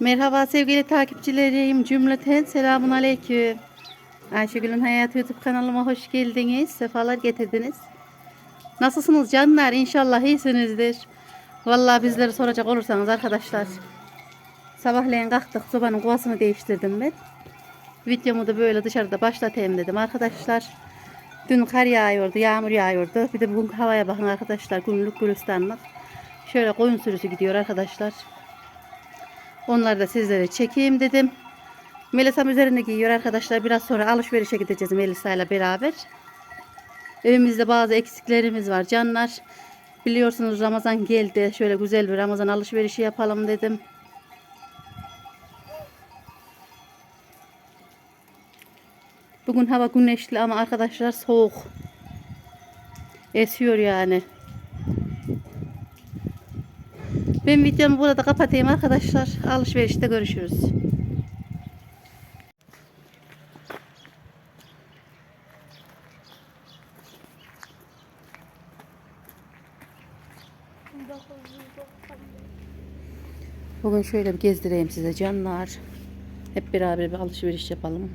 Merhaba sevgili takipçilerim. Cümleten selamun aleyküm. Ayşegül'ün Hayat YouTube kanalıma hoş geldiniz. Sefalar getirdiniz. Nasılsınız canlar? İnşallah iyisinizdir. Vallahi bizleri soracak olursanız arkadaşlar. Sabahleyin kalktık. Sobanın kovasını değiştirdim ben. Videomu da böyle dışarıda başlatayım dedim arkadaşlar. Dün kar yağıyordu, yağmur yağıyordu. Bir de bugün havaya bakın arkadaşlar. Günlük gülistanlık. Şöyle koyun sürüsü gidiyor arkadaşlar. Onları da sizlere çekeyim dedim. Melisa'm üzerine giyiyor arkadaşlar. Biraz sonra alışverişe gideceğiz Melisa ile beraber. Evimizde bazı eksiklerimiz var canlar. Biliyorsunuz Ramazan geldi. Şöyle güzel bir Ramazan alışverişi yapalım dedim. Bugün hava güneşli ama arkadaşlar soğuk. Esiyor yani. Ben videomu burada kapatayım arkadaşlar. Alışverişte görüşürüz. Bugün şöyle bir gezdireyim size canlar. Hep beraber bir alışveriş yapalım.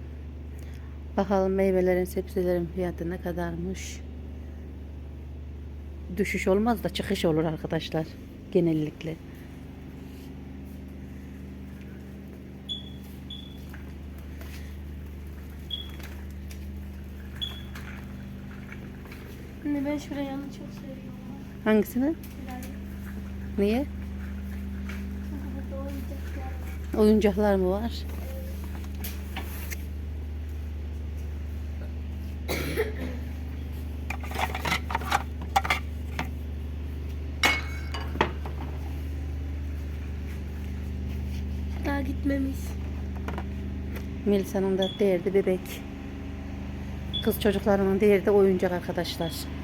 Bakalım meyvelerin, sebzelerin fiyatı ne kadarmış. Düşüş olmaz da çıkış olur arkadaşlar. Genellikle. Şurayı çok seviyorum. Hangisini? Niye? oyuncaklar. Oyuncaklar mı var? Daha gitmemiş. Melisa'nın da derdi bebek. Kız çocuklarının derdi oyuncak arkadaşlar.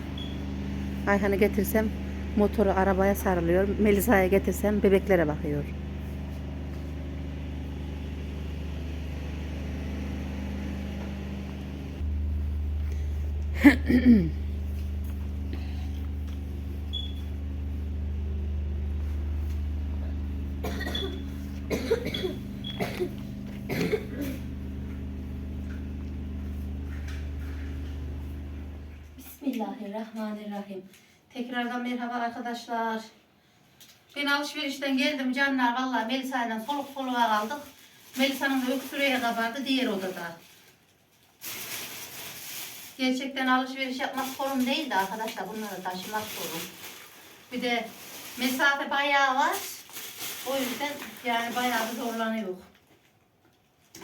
Ayhan'ı getirsem motoru arabaya sarılıyor. Melisa'ya getirsem bebeklere bakıyor. Bismillahirrahmanirrahim. Tekrardan merhaba arkadaşlar. Ben alışverişten geldim canlar. Vallahi Melisa ile soluk soluğa kaldık. Melisa'nın da öksürüğe kabardı diğer odada. Gerçekten alışveriş yapmak sorun değil de arkadaşlar bunları taşımak sorun. Bir de mesafe bayağı var. O yüzden yani bayağı bir zorlanıyor.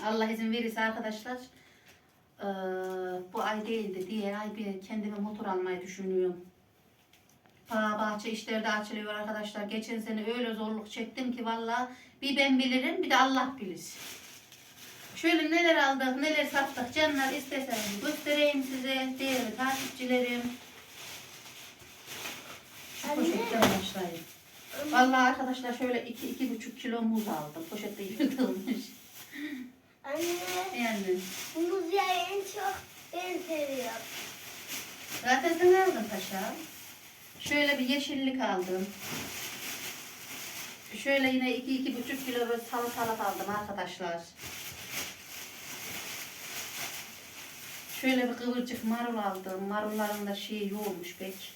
Allah izin verirse arkadaşlar eee, bu ay değildi. Diğer ay bir kendime motor almayı düşünüyorum. Bahçe işleri de açılıyor arkadaşlar. Geçen sene öyle zorluk çektim ki valla bir ben bilirim bir de Allah bilir. Şöyle neler aldık neler sattık canlar isteseniz göstereyim size değerli takipçilerim. Şu poşetten başlayayım. Vallahi arkadaşlar şöyle iki, iki buçuk kilo muz aldım. Poşette yırtılmış. Anne Yani muz yağı en çok ben seviyorum. zaten sen aldın paşa. Şöyle bir yeşillik aldım. Şöyle yine iki, iki buçuk kilo böyle salatalık aldım arkadaşlar. Şöyle bir kıvırcık marul aldım. Marulların da şeyi yoğunmuş pek.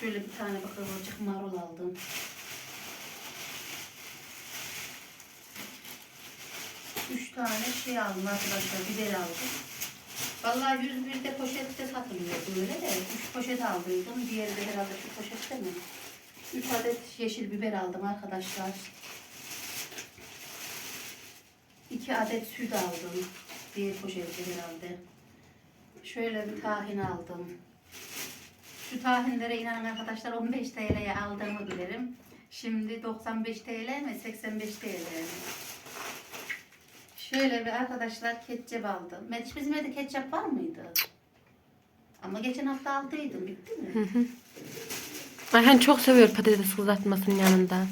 Şöyle bir tane bir kıvırcık marul aldım. Üç tane şey aldım arkadaşlar. Biber aldım. Vallahi 101 de poşette satılıyor böyle de. Üç poşet aldıydım. Diğeri de herhalde şu poşette mi? Üç adet yeşil biber aldım arkadaşlar. İki adet süt aldım. Diğer poşette herhalde. Şöyle bir tahin aldım. Şu tahinlere inanın arkadaşlar 15 TL'ye aldığımı bilirim. Şimdi 95 TL mi 85 TL mi? Şöyle bir arkadaşlar ketçap aldım. Mediş bizim evde ketçap var mıydı? Ama geçen hafta aldıydım. Bitti mi? Ayhan çok seviyor patates kızartmasının yanında.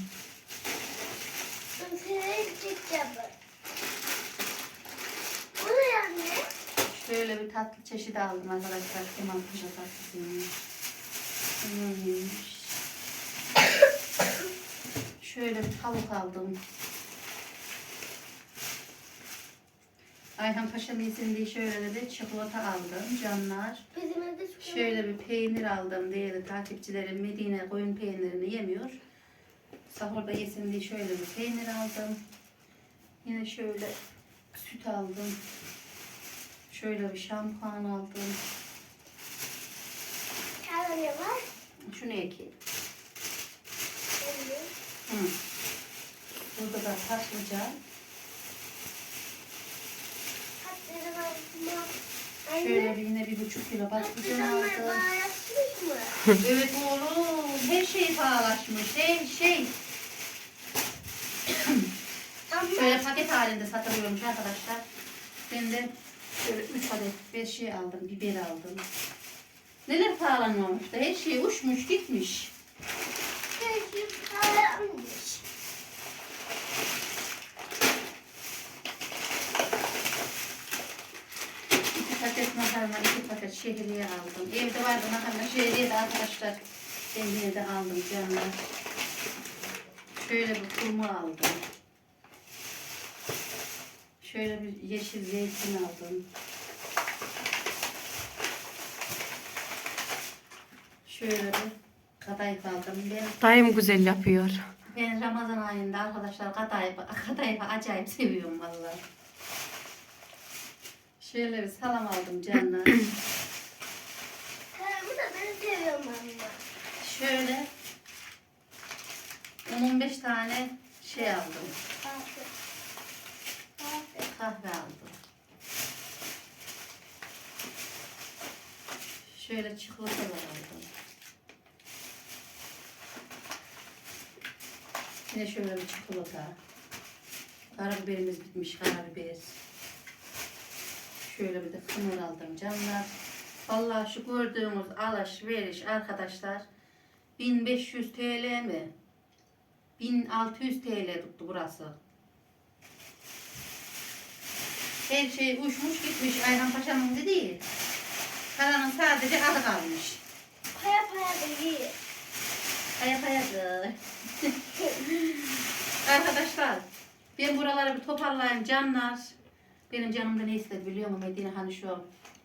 Şöyle bir tatlı çeşidi aldım arkadaşlar. Kemal Paşa tatlısını. Hmm. Şöyle bir tavuk aldım. Ayhan Paşa yesin diye şöyle de çikolata aldım canlar. Bizim evde çikolata. Şöyle bir peynir aldım değerli takipçilerim. Medine koyun peynirini yemiyor. Sahurda yesin diye şöyle bir peynir aldım. Yine şöyle süt aldım. Şöyle bir şampuan aldım. Ne var? Şunu ekeyim. Hı. Burada da patlıcan. Patlıcan alma. Anne. Şöyle bir yine bir buçuk kilo patlıcan aldım. Evet oğlum her şey pahalaşmış her şey. Ama Böyle paket halinde satılıyormuş arkadaşlar. Ben de şöyle 3 adet 5 şey aldım, biber aldım. Neler pahalanmamış da her şey uçmuş gitmiş. belki pahalanmış. İki paket makarna, iki paket şehriye aldım. Evde vardı makarna şehriye de arkadaşlar. Ben yine de aldım canlar. Şöyle bir kurma aldım. Şöyle bir yeşil zeytin aldım. Şöyle bir kadayıf aldım. Ben Dayım güzel yapıyor. ben Ramazan ayında arkadaşlar kadayıfı, kadayıfı acayip seviyorum vallahi. Şöyle bir salam aldım canlar. Karımı da ben seviyorum anne. Şöyle 10-15 tane şey aldım. Kahve. Kahve. Aldım. Şöyle çikolatalar aldım. Yine şöyle bir çikolata. Karabiberimiz bitmiş karabiber. Şöyle bir de kımır aldım canlar. Vallahi şu gördüğümüz alışveriş arkadaşlar 1500 TL mi? 1600 TL tuttu burası. Her şey uçmuş gitmiş Ayhan Paşa'nın dediği. Paranın sadece adı kalmış. Paya paya da iyi. Ayak ayağı. Arkadaşlar ben buraları bir toparlayayım canlar. Benim canımda ne istedi biliyor musun Medine hani şu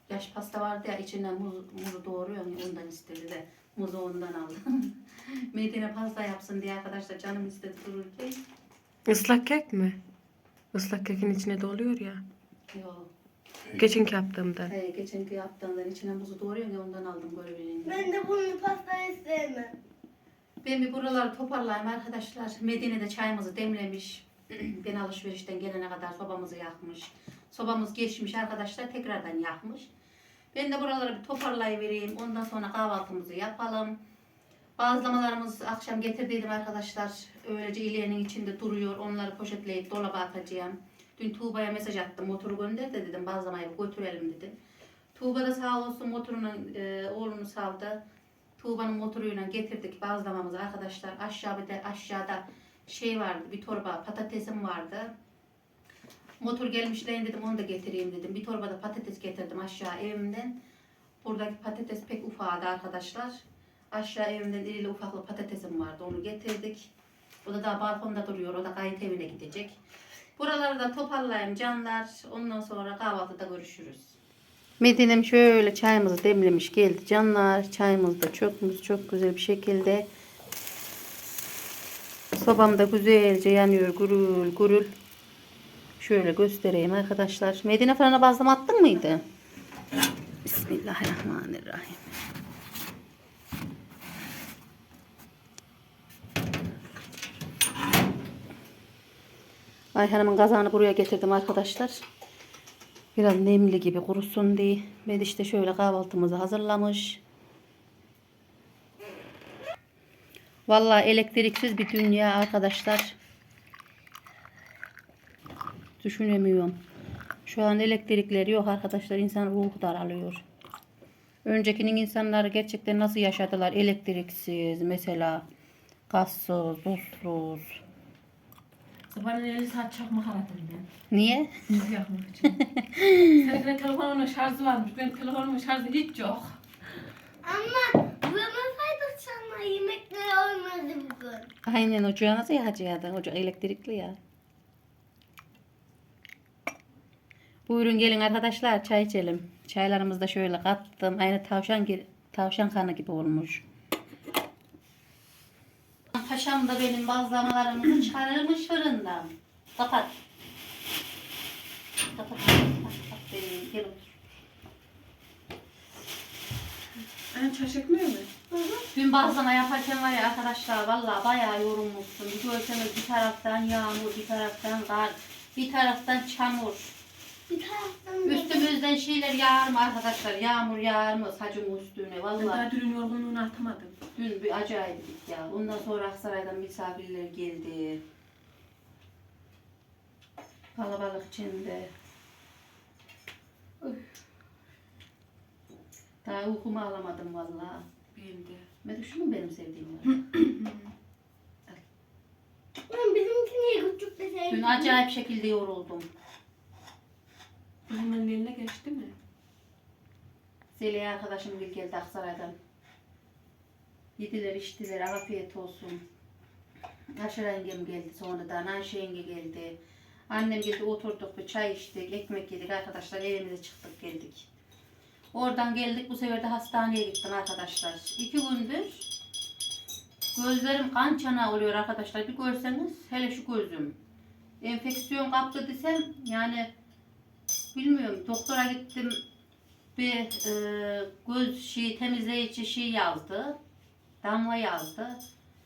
yaş pasta vardı ya içinden muz, muzu doğruyor ondan istedi de muzu ondan aldım. Medine pasta yapsın diye arkadaşlar canım istedi dururken. Islak kek mi? Islak kekin içine doluyor ya. Yok. Geçenki yaptığımdan. He, geçenki yaptığından içine muzu doğruyor ya ondan aldım görebileyim. diye. Ben de bunu pastayı sevmem. Ben bir buraları toparlayayım arkadaşlar. Medine'de çayımızı demlemiş. ben alışverişten gelene kadar sobamızı yakmış. Sobamız geçmiş arkadaşlar tekrardan yakmış. Ben de buraları bir toparlayıvereyim. Ondan sonra kahvaltımızı yapalım. Bazlamalarımız akşam getirdiydim arkadaşlar. Öylece ileğinin içinde duruyor. Onları poşetleyip dolaba atacağım. Dün Tuğba'ya mesaj attım. Motoru gönder de dedim bazlamayı götürelim dedim. Tuğba da sağ olsun motoruna e, oğlunu saldı. Tuğba'nın motoruyla getirdik bazlamamızı arkadaşlar. Aşağı bir de aşağıda şey vardı bir torba patatesim vardı. Motor gelmişlerin dedim onu da getireyim dedim. Bir torba da patates getirdim aşağı evimden. Buradaki patates pek ufadı arkadaşlar. Aşağı evimden irili ufaklı patatesim vardı onu getirdik. O da daha balkonda duruyor. O da kayıt evine gidecek. Buraları da toparlayayım canlar. Ondan sonra kahvaltıda görüşürüz. Medine'm şöyle çayımızı demlemiş geldi canlar. Çayımız da çok çok güzel bir şekilde. Sobam da güzelce yanıyor gurul gurul. Şöyle göstereyim arkadaşlar. Medine fırına bazlama attın mıydı? Bismillahirrahmanirrahim. Ayhan'ımın kazağını buraya getirdim arkadaşlar. Biraz nemli gibi kurusun diye. Mediş de şöyle kahvaltımızı hazırlamış. Vallahi elektriksiz bir dünya arkadaşlar. Düşünemiyorum. Şu an elektrikler yok arkadaşlar. İnsan ruhu daralıyor. Öncekinin insanları gerçekten nasıl yaşadılar? Elektriksiz mesela. Gazsız, tuzsuz. Sabahın 50 saat çakmak aradım ben. Niye? Muz yakmak için. Senin telefonunun şarjı varmış. Benim telefonumun şarjı hiç yok. Ama bulamazsaydık çalma Ama yemekler olmadı bugün. Aynen ocağı nasıl yakacaktın? Ocak elektrikli ya. Buyurun gelin arkadaşlar çay içelim. Çaylarımızı da şöyle kattım. Aynı tavşan gibi, tavşan kanı gibi olmuş. Paşam da benim bazlamalarımızı çıkarırmış fırından. Kapat. Kapat. Kapat benim. Gel otur. Anne çay çekmiyor mu? Dün bazlama yaparken var ya arkadaşlar vallahi bayağı yorulmuşsun. Bir görseniz bir taraftan yağmur, bir taraftan kar, bir taraftan çamur. Üstümüzden şeyler yağar mı arkadaşlar? Yağmur yağar mı sacımın üstüne? Ben Vallahi daha dün yorgunluğunu atamadım. dün bir acayiptik ya. Ondan sonra Aksaray'dan misafirler geldi. Kalabalık içinde. Üf. Daha uykumu alamadım vallahi. Benim de. Ben şunu benim sevdiğim var. Ben bizimki niye küçük de sevdim? Dün acayip şekilde yoruldum. Kızımın eline geçti mi? Zeliha arkadaşım bir geldi Aksaray'dan. Yediler içtiler afiyet olsun. Aşırı yengem geldi sonradan. Ayşe yenge geldi. Annem geldi oturduk bir çay içtik. Ekmek yedik arkadaşlar evimize çıktık geldik. Oradan geldik bu sefer de hastaneye gittim arkadaşlar. İki gündür gözlerim kan çanağı oluyor arkadaşlar. Bir görseniz hele şu gözüm. Enfeksiyon kaptı desem yani bilmiyorum doktora gittim bir e, göz şey temizleyici şey yazdı. Damla yazdı.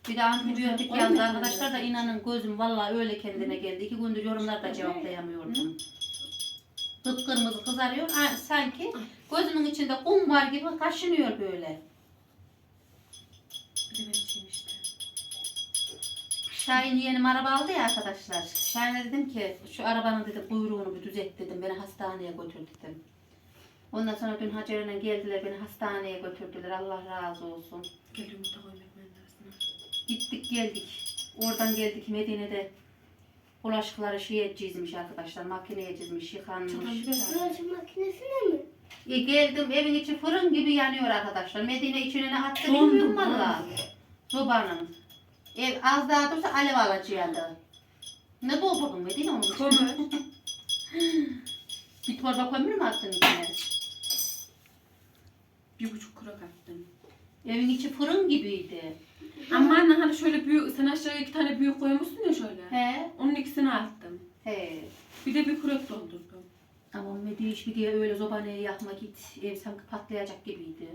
Bir de antibiyotik Öyle yazdı arkadaşlar da inanın gözüm vallahi öyle kendine geldi. İki gündür yorumlarda cevaplayamıyordum. Kıpkırmızı kızarıyor. Ha, sanki gözümün içinde kum var gibi kaşınıyor böyle. Şahin yeğenim araba aldı ya arkadaşlar. Şahin'e dedim ki şu arabanın dedi kuyruğunu bir düzelt dedim. Beni hastaneye götür dedim. Ondan sonra dün Hacer'le geldiler beni hastaneye götürdüler. Allah razı olsun. Gittik geldik. Oradan geldik Medine'de. Bulaşıkları şeye çizmiş arkadaşlar. Makineye çizmiş, yıkanmış. Bulaşık makinesine mi? E, geldim evin içi fırın gibi yanıyor arkadaşlar. Medine içine ne attı bilmiyorum valla. Sobanın. Ev az daha dursa alev alacaktı. Ne doldurdun Medine onu? Kömür. Bir torba kömür mü attın içine? bir buçuk kuru kattım. Evin içi fırın gibiydi. Ama anne hani şöyle büyük, sen aşağıya iki tane büyük koymuşsun ya şöyle. He? Onun ikisini attım. He. Bir de bir kürek doldurdum. Ama Medine hiç bir diye öyle zobaneye yakma git. Ev sanki patlayacak gibiydi.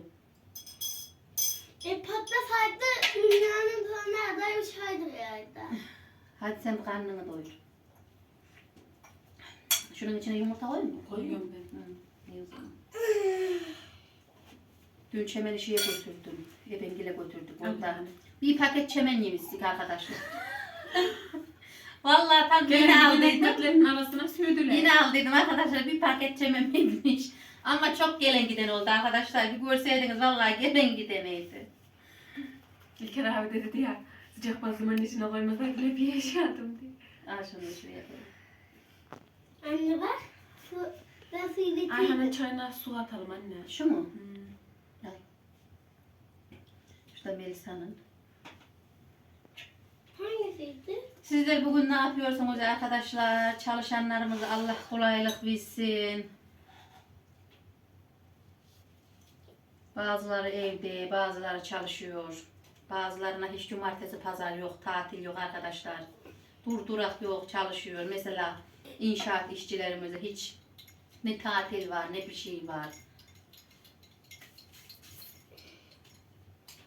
E patlasaydı dünyanın sonuna kadar uçardı herhalde. Hadi sen karnını doyur. Şunun içine yumurta koy mu? Koyuyorum ben. Hı, iyi o zaman. Dün çemeni şeye götürdüm. Ebengil'e götürdük. Orada bir paket çemen yemiştik arkadaşlar. Vallahi tam yine al dedim. ekmeklerin arasına sürdüler. Yine al dedim arkadaşlar bir paket çemen yemiş. Ama çok gelen giden oldu arkadaşlar. Bir görseydiniz vallahi gelen gideneydi. İlker abi de dedi ya sıcak bazlamanın içine koymasak bile bir yaşadım diye. Al şunu şuraya koy. Anne bak. Su, ben suyu Ay getirdim. hemen çayına su atalım anne. Şu mu? Hmm. Şurada Melisa'nın. Hangisiydi? Sizler bugün ne yapıyorsunuz arkadaşlar? Çalışanlarımıza Allah kolaylık versin. Bazıları evde, bazıları çalışıyor. Bazılarına hiç cumartesi pazar yok, tatil yok arkadaşlar. Durdurak yok, çalışıyor. Mesela inşaat işçilerimize hiç ne tatil var, ne bir şey var.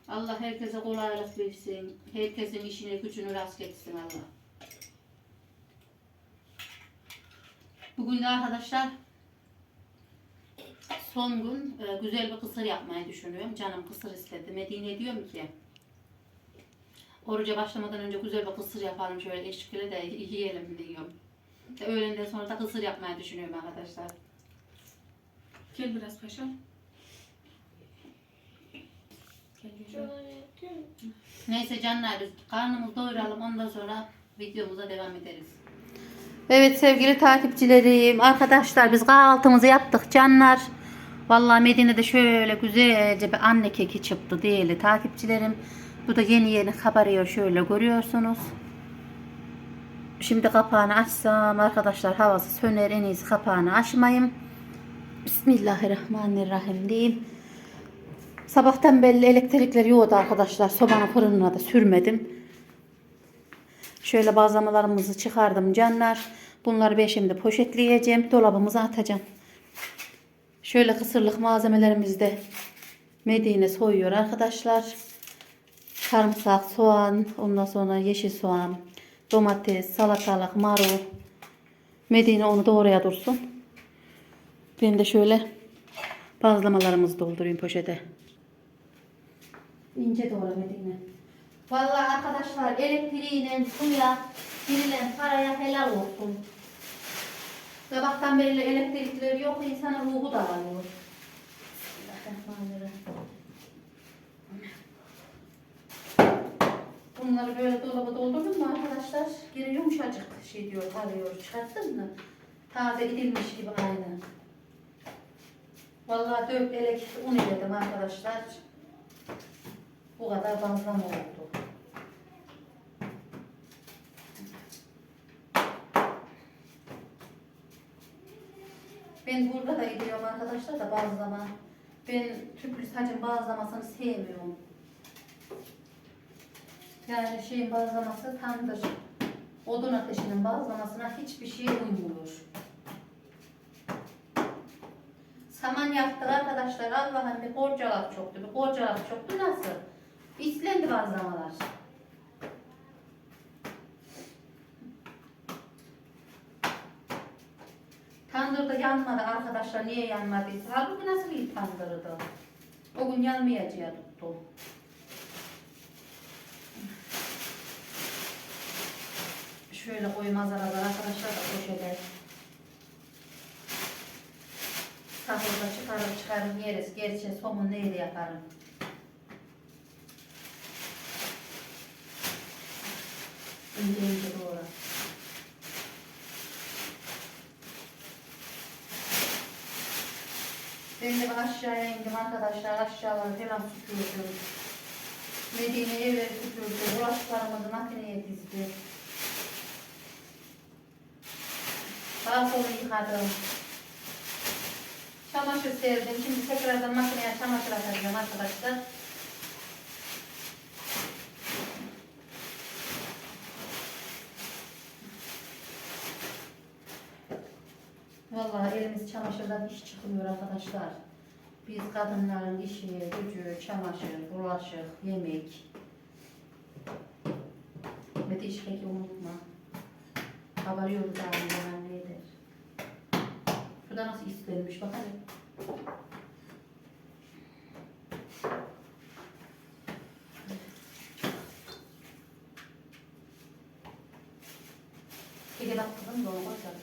Allah herkese kolaylık versin. Herkesin işini gücünü rast getirsin Allah. Bugün de arkadaşlar son gün e, güzel bir kısır yapmayı düşünüyorum. Canım kısır istedi. Medine diyorum ki oruca başlamadan önce güzel bir kısır yapalım şöyle eşkili de yiyelim diyorum. İşte öğlenden sonra da kısır yapmayı düşünüyorum arkadaşlar. Gel biraz paşam. Gel. Neyse canlar karnımızı doyuralım ondan sonra videomuza devam ederiz. Evet sevgili takipçilerim, arkadaşlar biz kahvaltımızı yaptık canlar. Vallahi Medine'de şöyle güzelce bir anne keki çıktı değil takipçilerim. Bu da yeni yeni kabarıyor şöyle görüyorsunuz. Şimdi kapağını açsam arkadaşlar havası söner en iyisi kapağını açmayayım. Bismillahirrahmanirrahim diyeyim. Sabahtan belli elektrikler yoğdu arkadaşlar. Sobanın fırınına da sürmedim. Şöyle bazlamalarımızı çıkardım canlar. Bunları ben şimdi poşetleyeceğim. Dolabımıza atacağım. Şöyle kısırlık malzemelerimizi de Medine soyuyor arkadaşlar. Sarımsak, soğan, ondan sonra yeşil soğan, domates, salatalık, marul. Medine onu da dursun. Ben de şöyle bazlamalarımızı doldurayım poşete. İnce doğra Medine. Vallahi arkadaşlar elektriğine, suya, verilen paraya helal olsun. Sabahtan beri elektrikleri yok, insanın ruhu da alıyor. Bismillahirrahmanirrahim. Bunları böyle dolaba doldurdum mu arkadaşlar? Geri yumuşacık şey diyor, kalıyor. Çıkarttın mı? Taze gidilmiş gibi aynı. Vallahi dört elek un yedim arkadaşlar. Bu kadar bazlama oldu. Ben burada da gidiyorum arkadaşlar da bazlama. Ben tüplü sacın bazlamasını sevmiyorum. Yani şeyin bazlaması tandır. Odun ateşinin bazlamasına hiçbir şey uymuyor. Saman yaptık arkadaşlar. Allah'ım bir borcalak çoktu. Bir borcalak çoktu. Nasıl? İslendi bazlamalar. Tandırda yanmadı arkadaşlar. Niye yanmadıysa? Halbuki nasıl bir tandırdı? O gün yanmayacağı tuttu. Şöyle koymaz aralar arkadaşlar da poşete. Sahurda çıkarım çıkarım yeriz. Gerçi somun neyle yaparım. İnce ince doğru. Ben de aşağıya indim arkadaşlar. Aşağıları falan süpürdüm. Medine evleri süpürdü. Bulaşıklarımızı makineye dizdi. Sonra yıkadım. Çamaşır serdim. Şimdi tekrardan makineye çamaşır atacağım arkadaşlar. Vallahi elimiz çamaşırdan iş çıkmıyor arkadaşlar. Biz kadınların işi, gücü, çamaşır, bulaşık, yemek. Ve de iş peki unutma. Kabarıyoruz abi nedir? Şurada nasıl istenmiş bak hadi. Kedi bak kızım doğru koyacağım.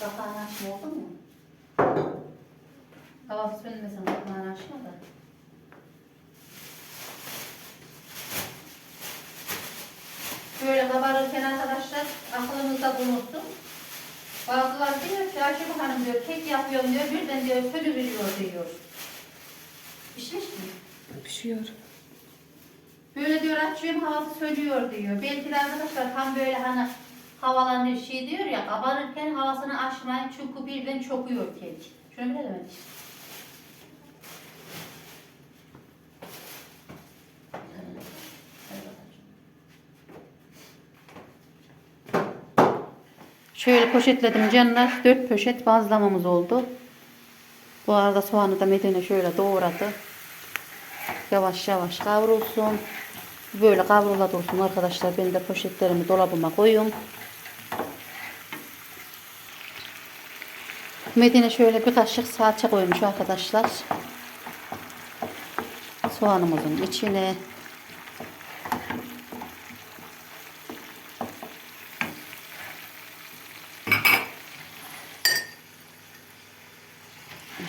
Kapağını açma oldu mu? Hava sönmesin kapağını açma da. Böyle kabarırken arkadaşlar aklınızda bulunsun. Bazılar diyor ki Ayşe Hanım diyor kek yapıyorum diyor birden diyor sönü veriyor diyor. Pişmiş mi? Pişiyor. Böyle diyor açıyorum havası sönüyor diyor. Belki de arkadaşlar tam böyle hani havalanıyor şey diyor ya kabarırken havasını açmayın çünkü birden çokuyor kek. Şöyle bile demek. Şöyle poşetledim canlar. Dört poşet bazlamamız oldu. Bu arada soğanı da Medine şöyle doğradı. Yavaş yavaş kavrulsun. Böyle kavrula dursun arkadaşlar. Ben de poşetlerimi dolabıma koyuyorum. Medine şöyle bir kaşık salça koymuş arkadaşlar. Soğanımızın içine.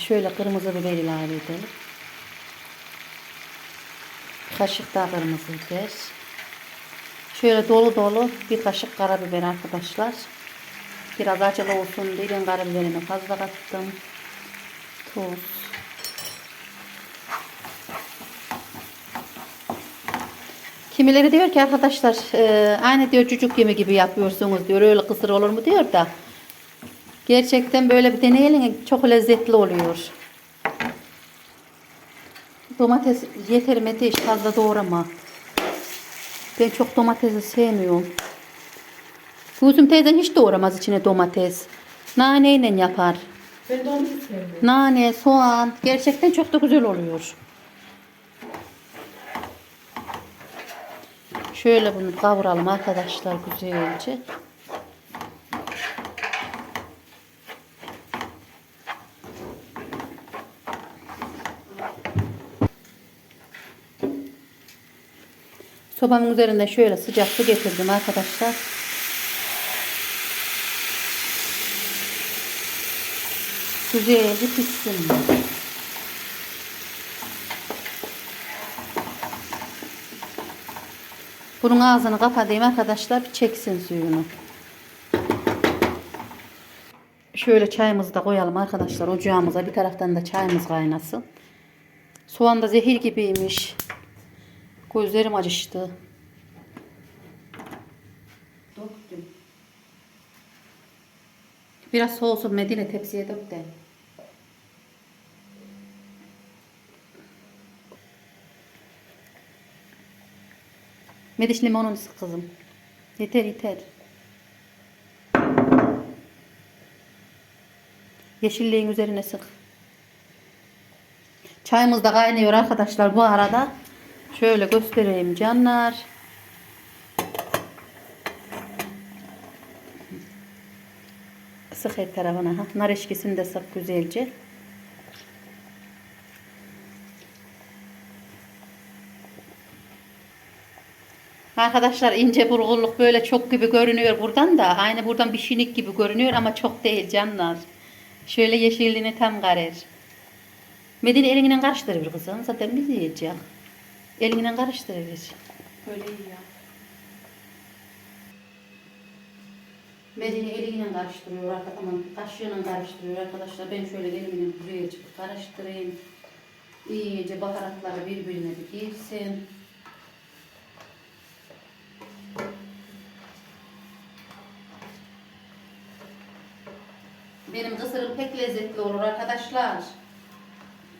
Şöyle kırmızı biber ilave edelim. Kaşık daha kırmızı biber. Şöyle dolu dolu bir kaşık karabiber arkadaşlar. Biraz acılı olsun diye ben karabiberimi fazla kattım. Tuz. Kimileri diyor ki arkadaşlar e, aynı diyor çocuk yemi gibi yapıyorsunuz diyor. Öyle kısır olur mu diyor da. Gerçekten böyle bir deneyelim çok lezzetli oluyor. Domates yeter Mete hiç fazla doğrama. Ben çok domatesi sevmiyorum. Gülsüm teyzen hiç doğramaz içine domates. Naneyle yapar. Ben de onu hiç sevmiyorum. Nane, soğan gerçekten çok da güzel oluyor. Şöyle bunu kavuralım arkadaşlar güzelce. Sobamın üzerinde şöyle sıcak su getirdim arkadaşlar. Güzelce pişsin. Bunun ağzını kapatayım arkadaşlar bir çeksin suyunu. Şöyle çayımızı da koyalım arkadaşlar ocağımıza bir taraftan da çayımız kaynasın. Soğan da zehir gibiymiş. Gözlerim acıştı. Döktüm. Biraz soğusun Medine tepsiye dök de. Mediş limonunu sık kızım. Yeter yeter. Yeşilliğin üzerine sık. Çayımız da kaynıyor arkadaşlar bu arada. Şöyle göstereyim canlar. Sık her tarafına. Ha. Nar eşkisini de sık güzelce. Arkadaşlar ince burgulluk böyle çok gibi görünüyor buradan da. Aynı buradan bir şinik gibi görünüyor ama çok değil canlar. Şöyle yeşilliğini tam karar. Medine elinden karıştırır kızım. Zaten biz yiyeceğiz. Elinden karıştırır. Böyle iyi ya. Medine eliyle karıştırıyor, aman kaşığıyla karıştırıyor arkadaşlar. Ben şöyle elimle güzelce bir karıştırayım. İyice baharatları birbirine bir girsin. Benim kısırım pek lezzetli olur arkadaşlar.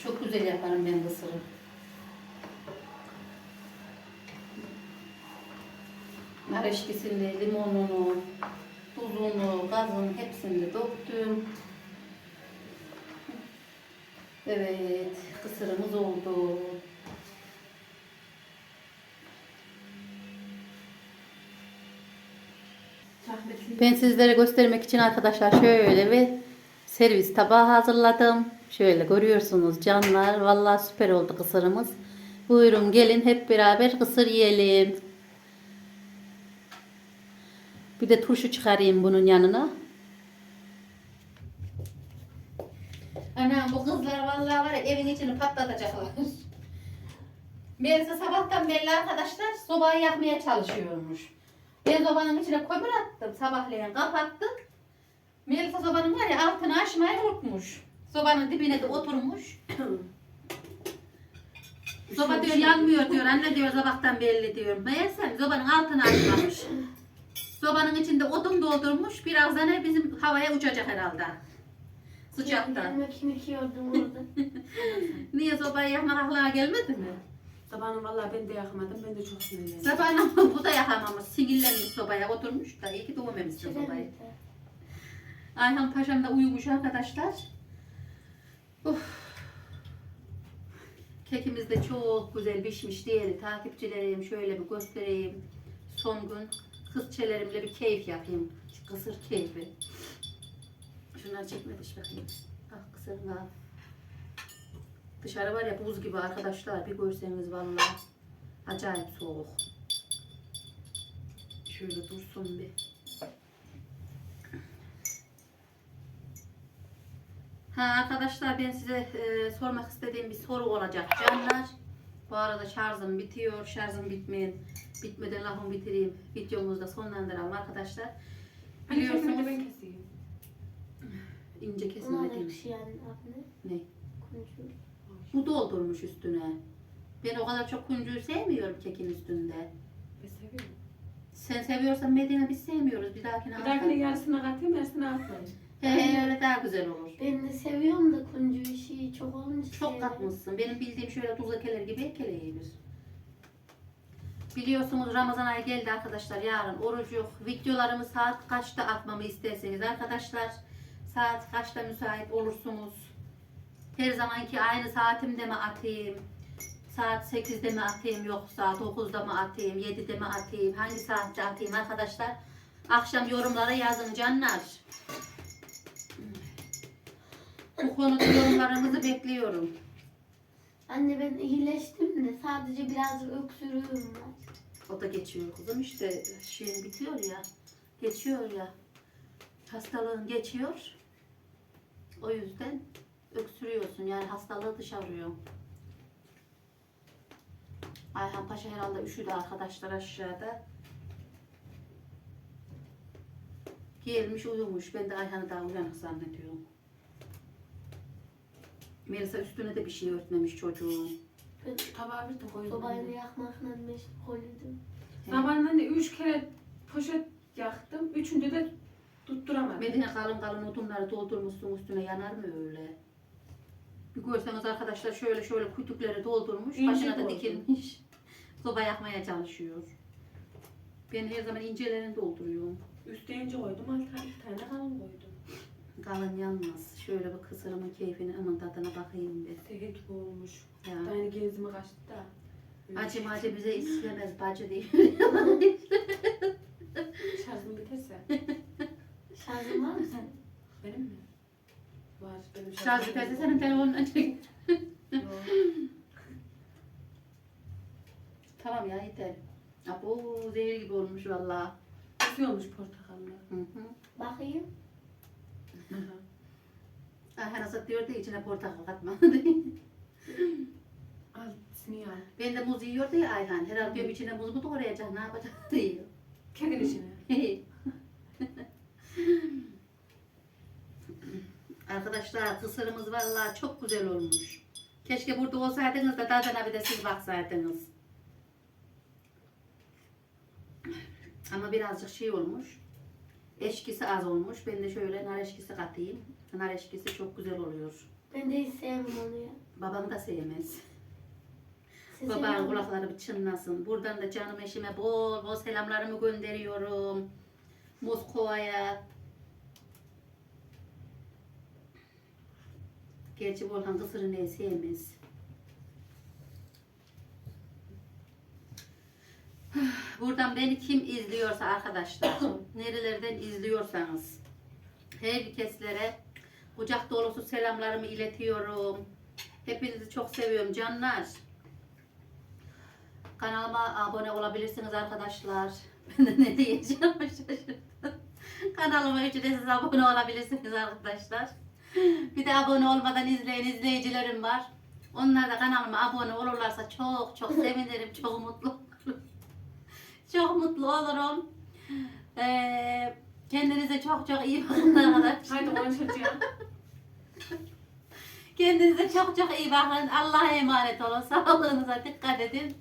Çok güzel yaparım ben kısırı. Nar eşkisini, limonunu, tuzunu, gazını hepsini döktüm. Evet, kısırımız oldu. Ben sizlere göstermek için arkadaşlar şöyle bir servis tabağı hazırladım. Şöyle görüyorsunuz canlar. Vallahi süper oldu kısırımız. Buyurun gelin hep beraber kısır yiyelim. Bir de turşu çıkarayım bunun yanına. Ana bu kızlar vallahi var ya evin içini patlatacaklar. Melisa sabahtan belli arkadaşlar sobayı yakmaya çalışıyormuş. Ben sobanın içine kömür attım sabahleyin kapattım. Melisa sobanın var ya altını açmayı unutmuş. Sobanın dibine de oturmuş. Soba diyor yanmıyor diyor. Anne diyor sabahtan belli diyor. Meğersem sobanın altını açmamış. Sobanın içinde odun doldurmuş. Birazdan hep bizim havaya uçacak herhalde. Sıcaktan. Kendime kemik yordum orada. Niye sobayı yakmak aklına gelmedi mi? Sabahın vallahi ben de yakmadım. Ben de çok sinirlendim. Sabahına bu da yakamamış. Sinirlenmiş sobaya oturmuş da. İyi ki doğmamışsın sobayı. Ayhan Paşam da uyumuş arkadaşlar. Uf. Kekimiz de çok güzel pişmiş diğeri. Takipçilerim şöyle bir göstereyim. Son gün kızçelerimle bir keyif yapayım. Kısır keyfi. Şunları çekme dış bakayım. Ah kısırın al. Dışarı var ya buz gibi arkadaşlar. Bir görseniz vallahi. Acayip soğuk. Şöyle dursun bir. Ha arkadaşlar ben size e, sormak istediğim bir soru olacak canlar. Bu arada şarjım bitiyor. Şarjım bitmeyen Bitmeden lafımı bitireyim. Videomuzu da sonlandıralım arkadaşlar. Hani Biliyorsunuz ben keseyim. ince kesilmedi. şey yani. Ne? Kuncu. Bu doldurmuş üstüne. Ben o kadar çok kuncuğu sevmiyorum kekin üstünde. Ben seviyorum. Sen seviyorsan Medine biz sevmiyoruz. Bir dahakine Bir dahakine yarısına katayım yarısına atmayın. He he öyle daha güzel olur. Ben de seviyorum da kuncu işi çok olunca Çok katmışsın. Benim bildiğim şöyle tuz ekeler gibi ekeleyilir. Biliyorsunuz Ramazan ayı geldi arkadaşlar. Yarın oruç yok. Videolarımı saat kaçta atmamı isterseniz arkadaşlar. Saat kaçta müsait olursunuz. Her zamanki aynı saatimde mi atayım? Saat 8'de mi atayım yoksa 9'da mı atayım, 7'de mi atayım, hangi saatte atayım arkadaşlar? Akşam yorumlara yazın canlar. Bu konuda yorumlarınızı bekliyorum. Anne ben iyileştim de sadece biraz öksürüğüm var. O da geçiyor kızım işte şeyin bitiyor ya. Geçiyor ya. Hastalığın geçiyor. O yüzden öksürüyorsun yani hastalığı dışarıyor. Ayhan Paşa herhalde üşüdü arkadaşlar aşağıda. Gelmiş uyumuş. Ben de Ayhan'ı daha uyanık zannediyorum. Melisa üstüne de bir şey örtmemiş çocuğun. Ben Tabağı bir de koydum. sobayla yakmakla meşgul. Sabahın hani üç kere poşet yaktım. Üçünde de tutturamadım. Medine kalın kalın odunları doldurmuşsun üstüne yanar mı öyle? Bir görseniz arkadaşlar şöyle şöyle kütükleri doldurmuş, İnce başına da doldur. dikilmiş. Soba yakmaya çalışıyor. Ben her zaman incelerini dolduruyorum. Üstü ince koydum. Altı iki tane kalın koydum. Kalın yanmaz. Şöyle bir kısırımın keyfini, aman tadına bakayım bir. Gibi olmuş. Ya. Yani genzime kaçtı da. Acı şey. macı bize istemez bacı değil. Şarjım biterse. Şarjın var mı senin? Benim mi? Var. Benim Şarj biterse senin telefonundan çek. Tamam ya yeter. Abo zehir gibi olmuş valla. Nasıl olmuş portakallar? Hı hı. Bakayım. Ayhan Asat diyor da içine portakal katma. Al sini al. Ben de muz yiyor diye Ayhan. Herhalde diyorum içine muz mu doğrayacak ne yapacak diyor. Kekin içine. Arkadaşlar kısırımız vallahi çok güzel olmuş. Keşke burada olsaydınız da tadına bir de siz baksaydınız. Ama birazcık şey olmuş. Eşkisi az olmuş. Ben de şöyle nar eşkisi katayım. Nar eşkisi çok güzel oluyor. Ben de hiç sevmem onu ya. Babam da sevmez. Siz Babanın kulakları bir çınlasın. Buradan da canım eşime bol bol selamlarımı gönderiyorum. Moskova'ya. Gerçi Volkan kısırı ne sevmez. Buradan beni kim izliyorsa arkadaşlar, nerelerden izliyorsanız herkeslere kucak dolusu selamlarımı iletiyorum. Hepinizi çok seviyorum canlar. Kanalıma abone olabilirsiniz arkadaşlar. Ben de ne diyeceğim şaşırdım. Kanalıma ücretsiz abone olabilirsiniz arkadaşlar. Bir de abone olmadan izleyen izleyicilerim var. Onlar da kanalıma abone olurlarsa çok çok sevinirim, çok mutlu olurum. Çok mutlu olurum. Ee, kendinize çok çok iyi bakın arkadaşlar. Haydi konuşacağım. Kendinize çok çok iyi bakın. Allah'a emanet olun. Sağlığınıza dikkat edin.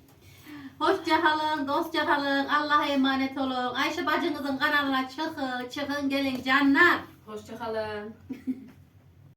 Hoşça kalın, dostça kalın. Allah'a emanet olun. Ayşe bacınızın kanalına çıkın, çıkın gelin canlar. Hoşçakalın.